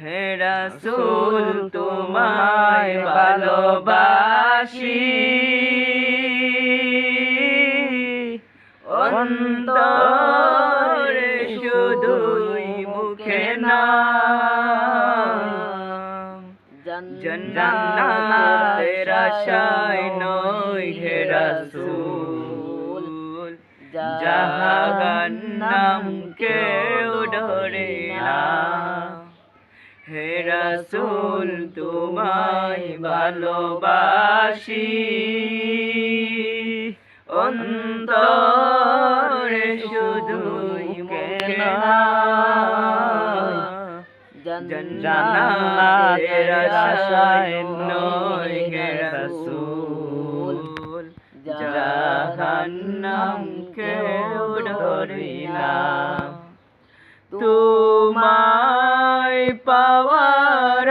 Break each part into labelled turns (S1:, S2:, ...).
S1: হে রাসূল তোমায় ভালোবাসি। অন্তরে শুধুই মুখে না জন্নাতের আশায় নয় হে রাসূল। জাহান্নাম কেউ ডরে না। রাসূল তোমায় ভালোবাসি। অন্তরে শুধুই মুখে না জান্নাতের আশায় নয় হে রাসূল। জাহান্নাম কেউ ডরে না পাওয়ার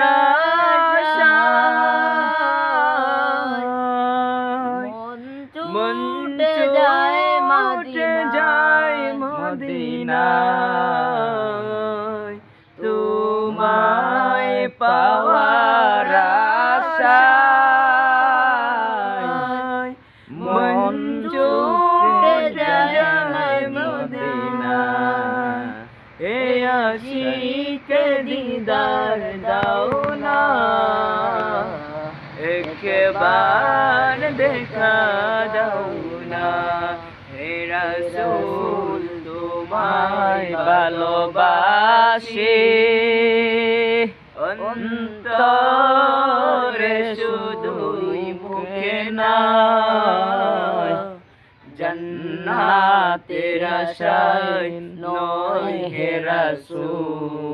S1: মন যায় মাটে যায় মদিনায়। তোমায় পাওয়ার আশায়। মন ছুটে যায় মদিনায়। এ আশিকে দিদার দাও না একবার দেখা দাও না হে রাসূল, তোমায় ভালোবাসি। অন্তরে শুধুই মুখে না জন্নাতের আশায় নয় হে রাসূল।